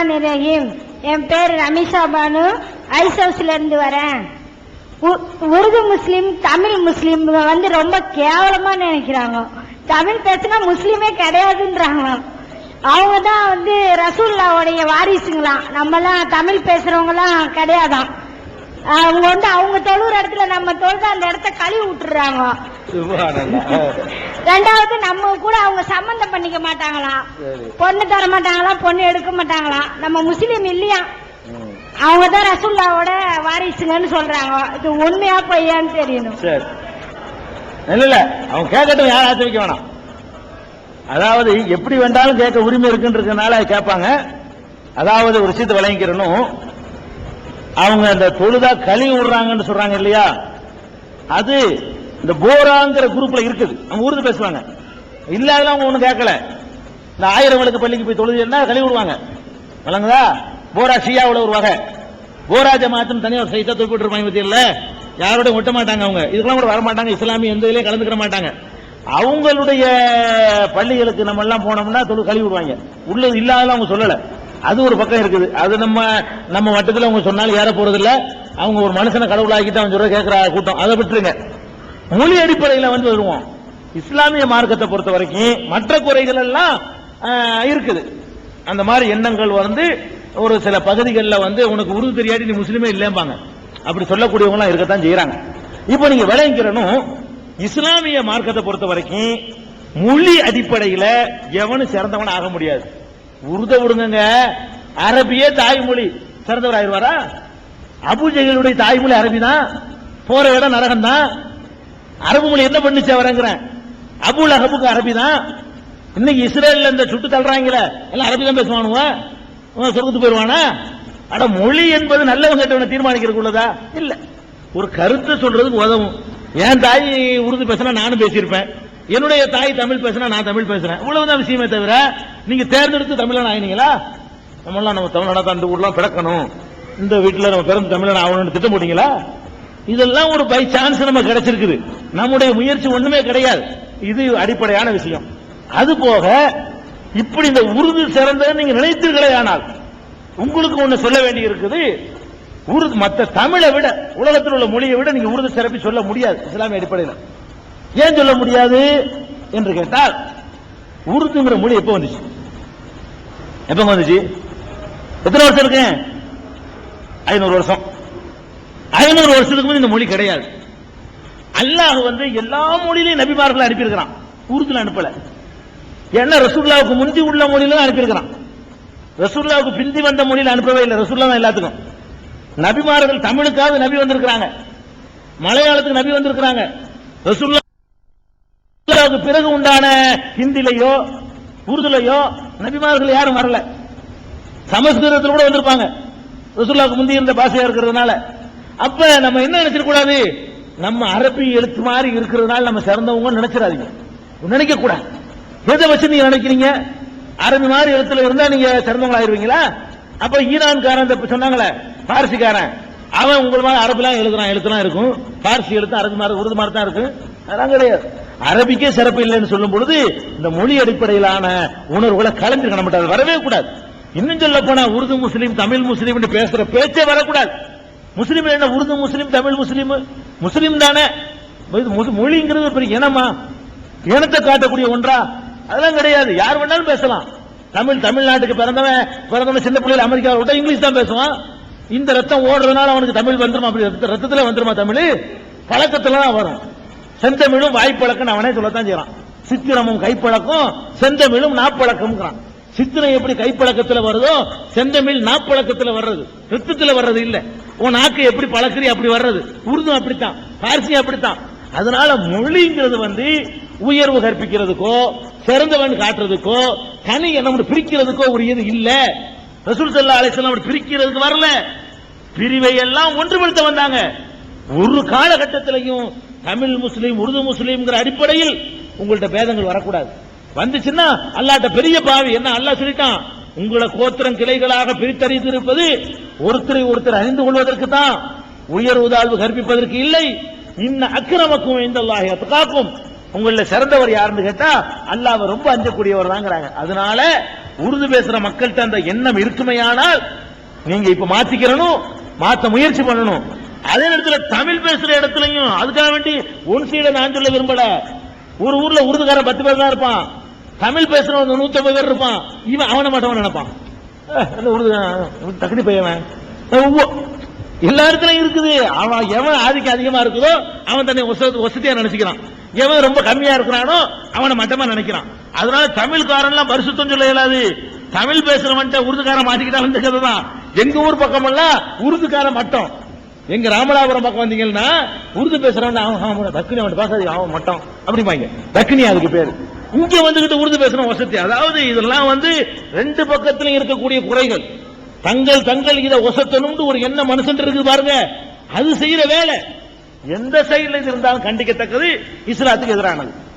ரஹ்மான் ரஹீம் என் பேர் ரமிஷா பானு. ஐஸ் ஹவுஸ்ல இருந்து வரேன். உ- உருது முஸ்லீம் தமிழ் முஸ்லீம் வந்து ரொம்ப கேவலமா நினைக்கிறாங்க. தமிழ் பேசினா முஸ்லீமே கிடையாதுன்றாங்க. அவங்க தான் வந்து ரசூல்லாவுடைய வாரிசுங்களாம். நம்மலாம் தமிழ் பேசுறவங்கலாம் கிடையாதான் அவங்க வந்து அவங்க தொழுற இடத்துல நம்ம தொழுது அந்த இடத்த கழுவி விட்டுறாங்க. ரெண்டாவது நம்ம கூட அவங்க சம்பந்தம் பண்ணிக்க மாட்டாங்களாம். பொண்ணு தர மாட்டாங்களாம் பொண்ணு எடுக்க மாட்டாங்களாம் நம்ம முஸ்லீம் இல்லையா. அவங்க தான் ரசூல்லாவோட வாரிசுங்கன்னு சொல்றாங்க. இது உண்மையா பொய்யான்னு தெரியணும். இல்ல இல்ல. அவங்க கேட்கட்டும் யாரும் ஆச்சரிக்க வேணாம். அதாவது எப்படி வேண்டாலும் கேட்க உரிமை இருக்குன்றதுனால கேட்பாங்க. அதாவது ஒரு விஷயத்தை விளங்கிக்கிறனும் அவங்க அந்த தொழுதா கழுவி விடுறாங்கன்னு சொல்றாங்க இல்லையா? அது இந்த போராங்கிற குரூப்ல இருக்குது. அவங்க உருது பேசுவாங்க. இல்லாத அவங்க ஒன்றும் கேட்கல. இந்த ஆயிரம் பள்ளிக்கு போய் தொழுதுன்னா கழுவி விடுவாங்க. வழங்குதா? போரா ஷியாவில் ஒரு வகை. போரா ஜமாத்துன்னு தனியாக ஒரு சைட்டா தூக்கி விட்டுருப்பாங்க பத்தியில்ல? யாரோட ஒட்ட மாட்டாங்க அவங்க. இதுக்கெல்லாம் கூட வர மாட்டாங்க. இஸ்லாமிய எந்த இதுலயும் கலந்துக்கிற மாட்டாங்க. அவங்களுடைய பள்ளிகளுக்கு நம்ம எல்லாம் போனோம்னா தொழு கழுவி விடுவாங்க. உள்ளது இல்லாத அவங்க சொல்லலை. அது ஒரு பக்கம் இருக்குது. அது நம்ம நம்ம மட்டத்தில் அவங்க சொன்னாலும் ஏற போறது இல்ல அவங்க ஒரு மனுஷனை கடவுளாக்கிட்டு அவன் சொல்ற கேட்கிற கூட்டம். அதை விட்டுருங்க. மொழி அடிப்படையில் வந்து வருவோம். இஸ்லாமிய மார்க்கத்தை பொறுத்த வரைக்கும் மற்ற குறைகள் எல்லாம் இருக்குது. அந்த மாதிரி எண்ணங்கள் வந்து ஒரு சில பகுதிகளில் வந்து உனக்கு உருது தெரியாட்டி நீ முஸ்லீமே இல்லைம்பாங்க. அப்படி சொல்லக்கூடியவங்களாம் இருக்கத்தான் செய்யறாங்க இப்போ நீங்க விளைங்கிறனும் இஸ்லாமிய மார்க்கத்தை பொறுத்த வரைக்கும் மொழி அடிப்படையில் எவனும் சிறந்தவன் ஆக முடியாது. உருத விடுங்க அரபியே தாய்மொழி. சிறந்தவர் ஆயிடுவாரா அபுஜகளுடைய தாய்மொழி அரபி தான் போற இடம் நரகம் தான் அரபு மொழி என்ன பண்ணுச்சு அவரங்கிறேன். அபுல் அஹபுக்கு அரபி தான் இன்னைக்கு இஸ்ரேல்ல இந்த சுட்டு தள்ளுறாங்களே. எல்லாம் அரபி தான் பேசுவானுவ? அவன் சொர்க்கத்துக்கு போயிருவானா? அட மொழி என்பது நல்லவங்க கெட்டவனை தீர்மானிக்கிறதுக்குள்ளதா இல்ல. ஒரு கருத்தை சொல்றதுக்கு உதவும். என் தாய் உருது பேசினா நானும் பேசியிருப்பேன். என்னுடைய தாய் தமிழ் பேசினா நான் தமிழ் பேசுறேன். இவ்வளவுதான் விஷயமே தவிர நீங்க தேர்ந்தெடுத்து தமிழன் ஆயினீங்களா? நம்மளாம் நம்ம தமிழ்நாடா தான் இந்த ஊர்லாம் பிறக்கணும். இந்த வீட்டுல நம்ம பிறந்து தமிழன் ஆகணும்னு திட்டம் போட்டீங்களா? இதெல்லாம் ஒரு பை சான்ஸ் நம்ம கிடைச்சிருக்குது. நம்முடைய முயற்சி ஒண்ணுமே கிடையாது. இது அடிப்படையான விஷயம். அது போக இப்படி இந்த உருது சிறந்த நீங்க நினைத்தீர்களே ஆனால் உங்களுக்கு ஒண்ணு சொல்ல வேண்டி இருக்குது. உருது மற்ற தமிழை விட உலகத்தில் உள்ள மொழியை விட நீங்க உருது சிறப்பி சொல்ல முடியாது. இஸ்லாமிய அடிப்படையில். ஏன் சொல்ல முடியாது என்று கேட்டால் உருதுங்கிற மொழி எப்ப வந்துச்சு? எப்ப வந்துச்சு? எத்தனை வருஷம் இருக்கு? ஐநூறு வருஷம். ஐநூறு வருஷத்துக்கு முன் இந்த மொழி கிடையாது. அல்லாஹ் வந்து எல்லா மொழியிலையும் நபிமார்களை அனுப்பியிருக்கிறான். உருதுல அனுப்பல. ஏன்னா ரசூல்லாவுக்கு முந்தி உள்ள மொழியில அனுப்பியிருக்கிறான். ரசூல்லாவுக்கு பிந்தி வந்த மொழியில அனுப்பவே இல்லை. ரசூல்லா தான் எல்லாத்துக்கும். நபிமார்கள் தமிழுக்காவது நபி வந்திருக்கிறாங்க. மலையாளத்துக்கு நபி வந்திருக்கிறாங்க. ரசூல்லாவுக்கு பிறகு உண்டான ஹிந்திலையோ உருதுலையோ நபிமார்கள் யாரும் வரல. சமஸ்கிருதத்தில் கூட வந்திருப்பாங்க. ரசூல்லாவுக்கு முந்தி இருந்த பாஷையா இருக்கிறதுனால. அப்ப நம்ம என்ன நினைச்சிட கூடாது? நம்ம அரபி எழுத்து மாதிரி இருக்கிறதுனால நம்ம சிறந்தவங்க நினைச்சிடாதீங்க. நினைக்க கூடாது. எதை வச்சு நீங்க நினைக்கிறீங்க? அரபி மாதிரி எழுத்துல இருந்தா நீங்க சிறந்தவங்க ஆயிருவீங்களா அப்ப ஈரான்காரன் சொன்னாங்களே பாரசிக்காரன். அவன் உங்கள் மாதிரி அரபிலாம் எழுதுறான் எழுத்துலாம் இருக்கும். பார்சி எழுத்து அரபி மாதிரி உருது மாதிரி தான் இருக்கும். அதெல்லாம் கிடையாது. அரபிக்கே சிறப்பு இல்லைன்னு சொல்லும் பொழுது இந்த மொழி அடிப்படையிலான உணர்வுகளை கலந்துருக்க நம்ம அது வரவே கூடாது. இன்னும் சொல்ல போனா உருது முஸ்லீம் தமிழ் முஸ்லீம் பேசுற பேச்சே வரக்கூடாது. முஸ்லீம் என்ன உருது முஸ்லீம் தமிழ் முஸ்லீம்? முஸ்லீம் தானே? இது மொழிங்கிறது ஒரு பெரிய இனமா? இனத்தை காட்டக்கூடிய ஒன்றா? அதெல்லாம் கிடையாது. யார் வேணாலும் பேசலாம். தமிழ் தமிழ்நாட்டுக்கு பிறந்தவன் பிறந்தவன் சின்ன பிள்ளைகள் அமெரிக்காவில் விட்டா இங்கிலீஷ் தான் பேசுவான். இந்த ரத்தம் ஓடுறதுனால அவனுக்கு தமிழ் வந்துருமா? அப்படி ரத்தத்தில் வந்துருமா தமிழ்? பழக்கத்துல தான் வரும். செந்தமிழும் வாய்ப்பழக்கம் அவனே சொல்லத்தான் செய்யறான். சித்திரமும் கைப்பழக்கம் செந்தமிழும் நாப்பழக்கம்ங்கிறான். சித்திரம் எப்படி கைப்பழக்கத்துல வருதோ செந்தமிழ் நாப்பழக்கத்துல வர்றது. ரத்தத்துல வர்றது இல்ல. உன் நாக்கு எப்படி பழக்கிறி அப்படி வர்றது. உருதும் அப்படித்தான். பார்சி அப்படித்தான். அதனால மொழிங்கிறது வந்து உயர்வு கற்பிக்கிறதுக்கோ சிறந்தவன் காட்டுறதுக்கோ தனி என்ன பிரிக்கிறதுக்கோ ஒரு இது இல்ல. ரசூல் சல்லா அலிஸ்லாம் அப்படி பிரிக்கிறதுக்கு வரல. பிரிவை எல்லாம் ஒன்றுபடுத்த வந்தாங்க. ஒரு காலகட்டத்திலையும் தமிழ் முஸ்லீம் உருது முஸ்லீம்ங்கிற அடிப்படையில் உங்கள்ட்ட பேதங்கள் வரக்கூடாது. வந்துச்சுன்னா அல்லாட்ட பெரிய பாவி. என்ன அல்லாஹ் சொல்லிட்டான்? உங்களை கோத்திரம் கிளைகளாக பிரித்தறிந்திருப்பது ஒருத்தரை ஒருத்தர் அறிந்து கொள்வதற்கு தான் உயர்வு தாழ்வு கற்பிப்பதற்கு இல்லை. இன்ன அக்கிரமக்கும் இந்த காக்கும் உங்கள சிறந்தவர் யாருன்னு கேட்டா அல்லாஹ்வை ரொம்ப அஞ்சக்கூடியவர் தாங்கிறாங்க அதனால உருது பேசுற மக்கள்கிட்ட அந்த எண்ணம் இருக்குமையானால் நீங்க இப்ப மாத்திக்கிறணும் மாத்த முயற்சி பண்ணணும். அதே இடத்துல தமிழ் பேசுற இடத்துலயும் அதுக்காக வேண்டி உன் சீட நான் சொல்ல விரும்பல. ஒரு ஊர்ல உருதுக்காரன் பத்து பேர் தான் இருப்பான். தமிழ் பேசுறவன் நூத்தம்பது பேர் இருப்பான். இவன் அவனை மட்டும் நினைப்பான். தகுதி பையவன் எல்லா இடத்துலயும் இருக்குது. அவன் எவன் ஆதிக்கம் அதிகமா இருக்குதோ அவன் தன்னை வசதியா நினைச்சுக்கிறான். எவன் ரொம்ப கம்மியா இருக்கிறானோ அவனை மட்டமா நினைக்கிறான். அதனால தமிழ்காரன்லாம் பரிசுத்தம் சொல்ல இயலாது. தமிழ் பேசுறவன்ட்ட உருதுக்காரன் மாட்டிக்கிட்டா வந்து கதை தான் எங்க ஊர் பக்கம் எல்லாம் உருதுக்காரன் மட்டம். எங்க ராமநாதபுரம் பக்கம் வந்தீங்கன்னா உருது பேசுறவன் அவன் அவன் தக்குனி அவன் பேசாது அவன் மட்டம். அப்படிம்பாங்க. தக்குனி அதுக்கு பேரு. இங்க வந்துகிட்டு உருது பேசுறவன் வசதி. அதாவது இதெல்லாம் வந்து ரெண்டு பக்கத்திலும் இருக்கக்கூடிய குறைகள். தங்கள் தங்கள் இதை ஒசத்தணும்னு ஒரு என்ன மனுஷன் இருக்குது பாருங்க. அது செய்யற வேலை. எந்த சைடுல இது இருந்தாலும் கண்டிக்கத்தக்கது இஸ்லாத்துக்கு எதிரானது.